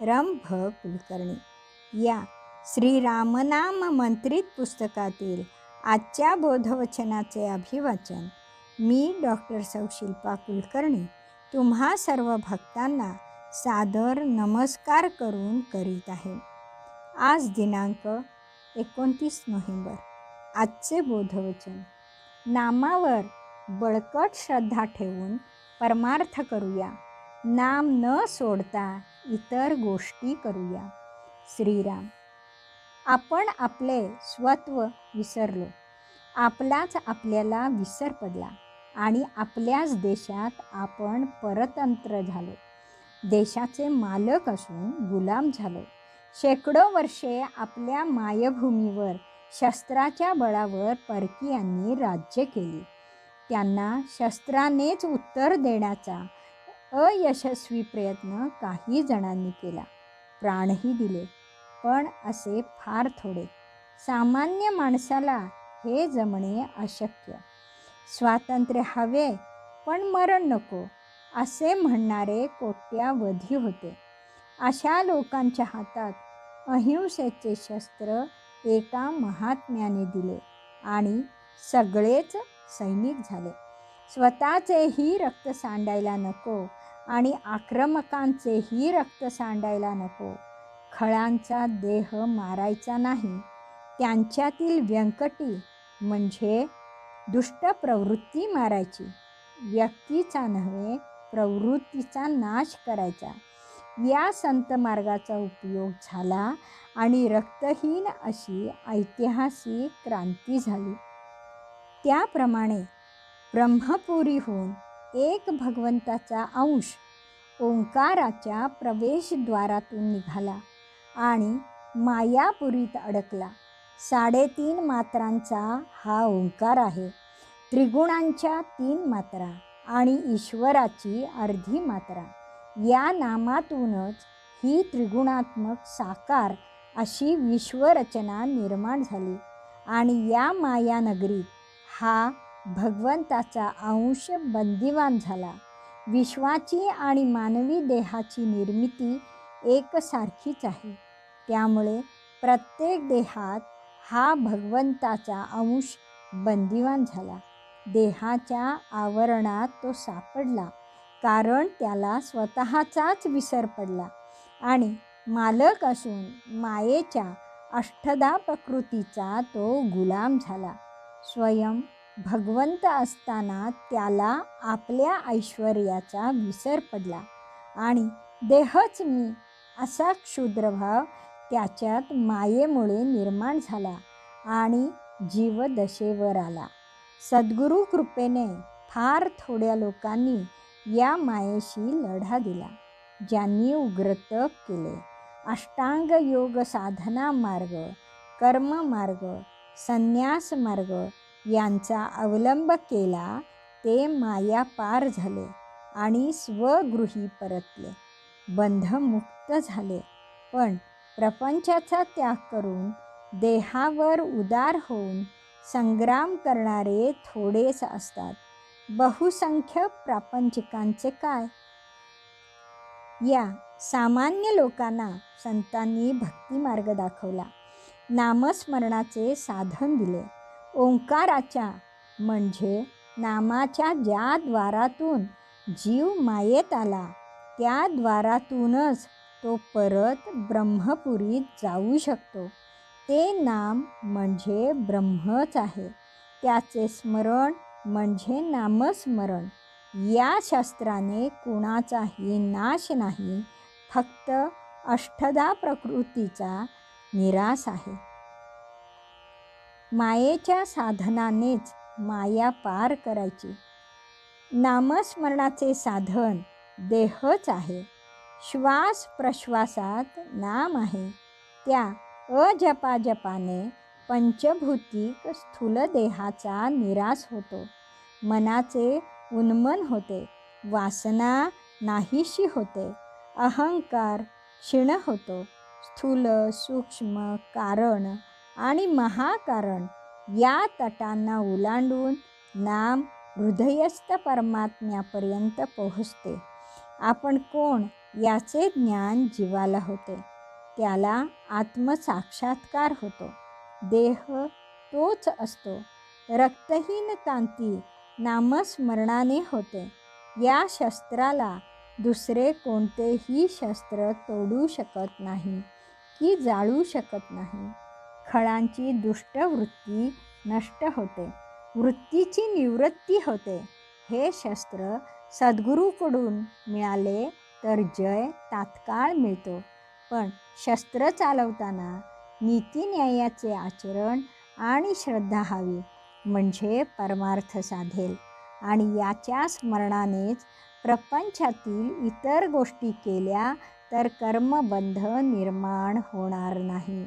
रंभ कुलकर्णी या श्रीरामनाम मंत्रित पुस्तकातील आजच्या बोधवचनाचे अभिवाचन मी डॉक्टर सौ शिल्पा कुलकर्णी तुम्हा सर्व भक्तांना सादर नमस्कार करून करीत आहे. आज दिनांक एकोणतीस नोव्हेंबर. आजचे बोधवचन. नामावर बळकट श्रद्धा ठेवून परमार्थ करूया. नाम न सोडता इतर गोष्टी करूया. श्रीराम आपण आपले स्वत्व विसरलो. आपलाच आपल्याला विसर पडला आणि आपल्याच देशात आपण परतंत्र झालो. देशाचे मालक असून गुलाम झालो. शेकडो वर्षे आपल्या मायभूमीवर शस्त्राच्या बळावर परकीयांनी राज्य केली. त्यांना शस्त्रानेच उत्तर देण्याचा अयशस्वी प्रयत्न काही जणांनी केला. प्राणही दिले पण असे फार थोडे. सामान्य माणसाला हे जमणे अशक्य. स्वातंत्र्य हवे पण मरण नको असे म्हणणारे कोट्यावधी होते. अशा लोकांच्या हातात अहिंसेचे शस्त्र एका महात्म्याने दिले आणि सगळेच सैनिक झाले. स्वतःचेही रक्त सांडायला नको आणि आक्रमकांचेही रक्त सांडायला नको. खळांचा देह मारायचा नाही. त्यांच्यातील व्यंकटी म्हणजे दुष्ट प्रवृत्ती मारायची. व्यक्तीचा नव्हे प्रवृत्तीचा नाश करायचा. या संत मार्गाचा उपयोग झाला आणि रक्तहीन अशी ऐतिहासिक क्रांती झाली. त्याप्रमाणे ब्रह्मपुरीहून एक भगवंताचा अंश ओंकाराच्या प्रवेशद्वारातून निघाला आणि मायापुरीत अडकला. साडेतीन मात्रांचा हा ओंकार आहे. त्रिगुणांच्या तीन मात्रा आणि ईश्वराची अर्धी मात्रा. या नामातूनच ही त्रिगुणात्मक साकार अशी विश्वरचना निर्माण झाली आणि या मायानगरीत हा भगवंताचा अंश बंदिवान झाला. विश्वाची आणि मानवी देहाची निर्मिती एकसारखीच आहे. त्यामुळे प्रत्येक देहात हा भगवंताचा अंश बंदिवान झाला. देहाच्या आवरणात तो सापडला कारण त्याला स्वतःचाच विसर पडला आणि मालक असून मायेच्या अष्टदा प्रकृतीचा तो गुलाम झाला. स्वयं भगवंत असताना त्याला आपल्या ऐश्वर्याचा विसर पडला. आणि देहच मी असा क्षुद्रभाव त्याच्यात मायेमुळे निर्माण झाला आणि जीवदशेवर आला. सद्गुरू कृपेने फार थोड्या लोकांनी या मायेशी लढा दिला ज्यांनी उग्रतप केले. अष्टांग योग साधना मार्ग कर्म मार्ग संन्यास मार्ग यांचा अवलंब केला ते माया पार झाले आणि स्वगृही परतले. बंधमुक्त झाले. पण प्रपंचाचा त्याग करून देहावर उदार होऊन संग्राम करणारे थोडेच असतात. बहुसंख्य प्रापंचिकांचे काय? या सामान्य लोकांना संतांनी भक्तिमार्ग दाखवला. नामस्मरणाचे साधन दिले. ओंकाराच्या म्हणजे नामाच्या ज्या द्वारातून जीव मायेत आला त्या द्वारातूनच तो परत ब्रह्मपुरीत जाऊ शकतो. ते नाम म्हणजे ब्रह्मच आहे. त्याचे स्मरण म्हणजे नामस्मरण. या शास्त्राने कुणाचाही नाश नाही फक्त अष्टदा प्रकृतीचा निराश आहे. मायेच्या साधनानेच माया पार करायची. नामस्मरणाचे साधन देहच आहे. श्वास प्रश्वासात नाम आहे. त्या अजपाजपाने पंचभूतिक स्थूल देहाचा निराश होतो. मनाचे उन्मन होते. वासना नाहीशी होते. अहंकार क्षीण होतो. स्थूल सूक्ष्म कारण आणि महाकारण या तटांना ओलांडून नाम हृदयस्थ परमात्म्यापर्यंत पोहोचते. आपण कोण याचे ज्ञान जीवाला होते. त्याला आत्मसाक्षात्कार होतो. देह तोच असतो. रक्तहीन तांती नामस्मरणाने होते. या शस्त्राला दुसरे कोणतेही शस्त्र तोडू शकत नाही की जाळू शकत नाही. खळांची दुष्टवृत्ती नष्ट होते. वृत्तीची निवृत्ती होते. हे शस्त्र सद्गुरूकडून मिळाले तर जय तात्काळ मिळतो. पण शस्त्र चालवताना नीतीन्यायाचे आचरण आणि श्रद्धा हवी म्हणजे परमार्थ साधेल. आणि याच्या स्मरणानेच प्रपंचातील इतर गोष्टी केल्या तर कर्मबंध निर्माण होणार नाही.